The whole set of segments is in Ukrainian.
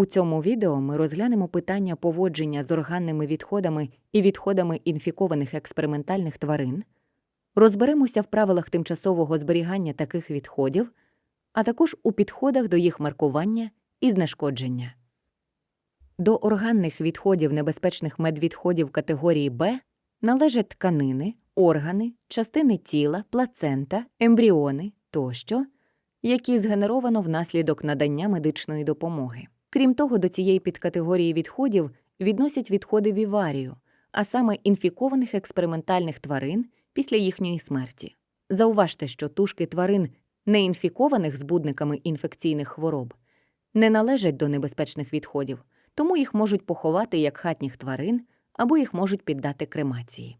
У цьому відео ми розглянемо питання поводження з органними відходами і відходами інфікованих експериментальних тварин, розберемося в правилах тимчасового зберігання таких відходів, а також у підходах до їх маркування і знешкодження. До органних відходів небезпечних медвідходів категорії Б належать тканини, органи, частини тіла, плацента, ембріони тощо, які згенеровано внаслідок надання медичної допомоги. Крім того, до цієї підкатегорії відходів відносять відходи віварію, а саме інфікованих експериментальних тварин після їхньої смерті. Зауважте, що тушки тварин, не інфікованих збудниками інфекційних хвороб, не належать до небезпечних відходів, тому їх можуть поховати як хатніх тварин або їх можуть піддати кремації.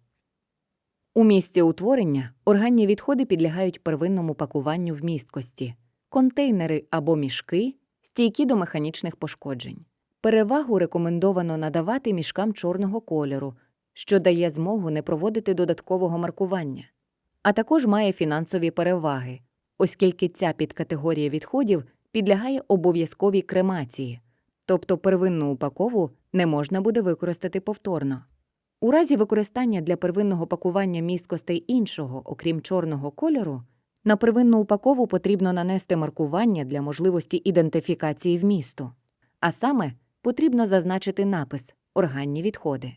У місці утворення органні відходи підлягають первинному пакуванню в місткості, контейнери або мішки, стійкі до механічних пошкоджень. Перевагу рекомендовано надавати мішкам чорного кольору, що дає змогу не проводити додаткового маркування, а також має фінансові переваги, оскільки ця підкатегорія відходів підлягає обов'язковій кремації, тобто первинну упакову не можна буде використати повторно. У разі використання для первинного пакування місткостей іншого, окрім чорного кольору, на первинну упакову потрібно нанести маркування для можливості ідентифікації вмісту, а саме потрібно зазначити напис органні відходи.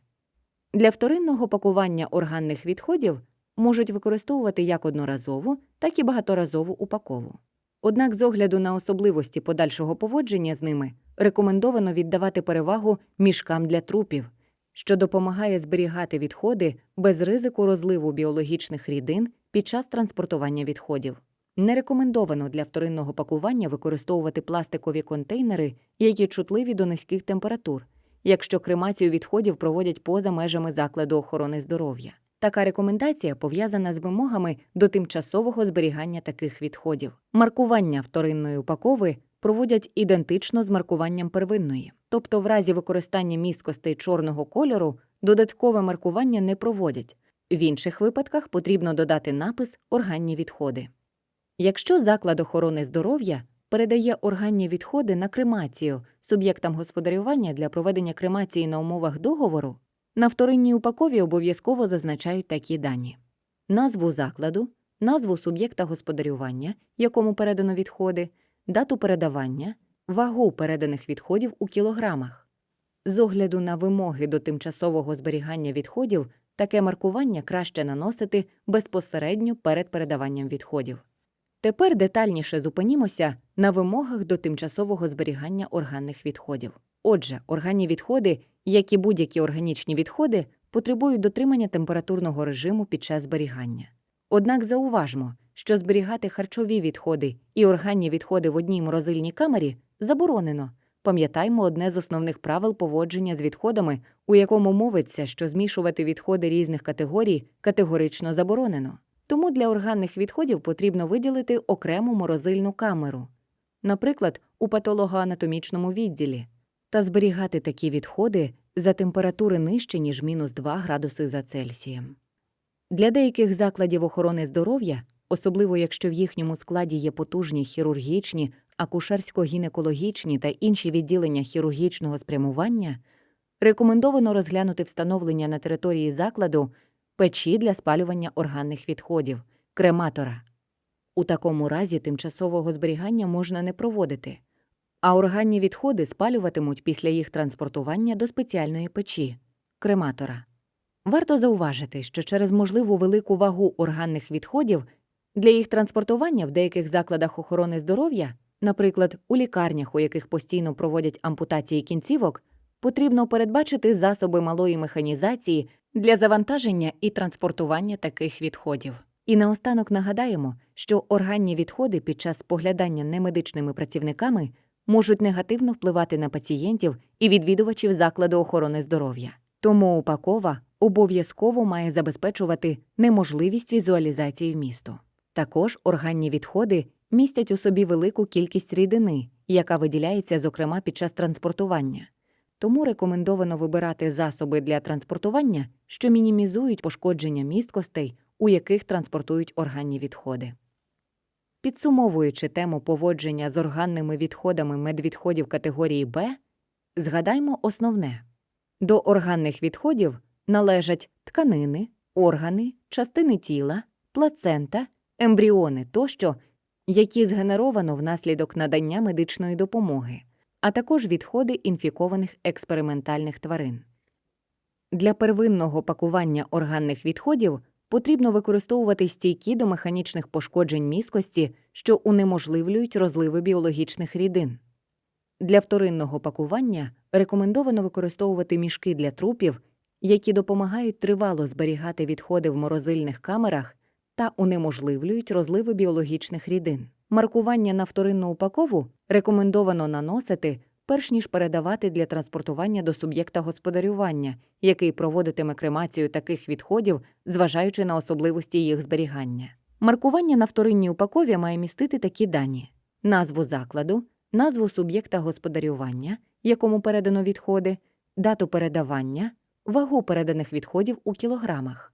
Для вторинного пакування органних відходів можуть використовувати як одноразову, так і багаторазову упакову. Однак, з огляду на особливості подальшого поводження з ними, рекомендовано віддавати перевагу мішкам для трупів, що допомагає зберігати відходи без ризику розливу біологічних рідин під час транспортування відходів. Не рекомендовано для вторинного пакування використовувати пластикові контейнери, які чутливі до низьких температур, якщо кремацію відходів проводять поза межами закладу охорони здоров'я. Така рекомендація пов'язана з вимогами до тимчасового зберігання таких відходів. Маркування вторинної упакови проводять ідентично з маркуванням первинної, тобто в разі використання місткостей чорного кольору додаткове маркування не проводять. В інших випадках потрібно додати напис органні відходи. Якщо заклад охорони здоров'я передає органні відходи на кремацію суб'єктам господарювання для проведення кремації на умовах договору, на вторинній упакові обов'язково зазначають такі дані: назву закладу, назву суб'єкта господарювання, якому передано відходи, дату передавання, вагу переданих відходів у кілограмах. З огляду на вимоги до тимчасового зберігання відходів, таке маркування краще наносити безпосередньо перед передаванням відходів. Тепер детальніше зупинімося на вимогах до тимчасового зберігання органних відходів. Отже, органні відходи, як і будь-які органічні відходи, потребують дотримання температурного режиму під час зберігання. Однак зауважмо, що зберігати харчові відходи і органні відходи в одній морозильній камері заборонено. Пам'ятаймо одне з основних правил поводження з відходами, у якому мовиться, що змішувати відходи різних категорій категорично заборонено. Тому для органних відходів потрібно виділити окрему морозильну камеру, наприклад, у патологоанатомічному відділі, та зберігати такі відходи за температури нижче, ніж мінус 2 градуси за Цельсієм. Для деяких закладів охорони здоров'я, особливо якщо в їхньому складі є потужні хірургічні, акушерсько-гінекологічні та інші відділення хірургічного спрямування, рекомендовано розглянути встановлення на території закладу печі для спалювання органних відходів, крематора. У такому разі тимчасового зберігання можна не проводити, а органні відходи спалюватимуть після їх транспортування до спеціальної печі крематора. Варто зауважити, що через можливу велику вагу органних відходів для їх транспортування в деяких закладах охорони здоров'я, наприклад, у лікарнях, у яких постійно проводять ампутації кінцівок, потрібно передбачити засоби малої механізації для завантаження і транспортування таких відходів. І наостанок нагадаємо, що органні відходи під час споглядання немедичними працівниками можуть негативно впливати на пацієнтів і відвідувачів закладу охорони здоров'я. Тому упакова обов'язково має забезпечувати неможливість візуалізації вмісту. Також органні відходи містять у собі велику кількість рідини, яка виділяється, зокрема, під час транспортування. Тому рекомендовано вибирати засоби для транспортування, що мінімізують пошкодження місткостей, у яких транспортують органні відходи. Підсумовуючи тему поводження з органними відходами медвідходів категорії Б, Згадаймо основне. До органних відходів належать тканини, органи, частини тіла, плацента, ембріони тощо, які згенеровано внаслідок надання медичної допомоги, а також відходи інфікованих експериментальних тварин. Для первинного пакування органних відходів потрібно використовувати стійкі до механічних пошкоджень міскості, що унеможливлюють розливи біологічних рідин. Для вторинного пакування рекомендовано використовувати мішки для трупів, які допомагають тривало зберігати відходи в морозильних камерах та унеможливлюють розливи біологічних рідин. Маркування на вторинну упакову рекомендовано наносити, перш ніж передавати для транспортування до суб'єкта господарювання, який проводитиме кремацію таких відходів, зважаючи на особливості їх зберігання. Маркування на вторинній упакові має містити такі дані: назву закладу, назву суб'єкта господарювання, якому передано відходи, дату передавання, вагу переданих відходів у кілограмах.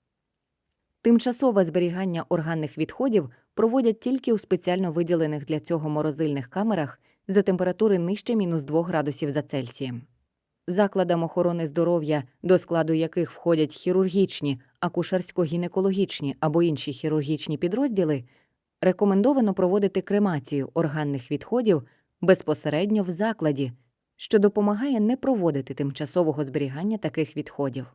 Тимчасове зберігання органних відходів проводять тільки у спеціально виділених для цього морозильних камерах за температури нижче мінус 2 градусів за Цельсієм. Закладам охорони здоров'я, до складу яких входять хірургічні, акушерсько-гінекологічні або інші хірургічні підрозділи, рекомендовано проводити кремацію органних відходів безпосередньо в закладі, що допомагає не проводити тимчасового зберігання таких відходів.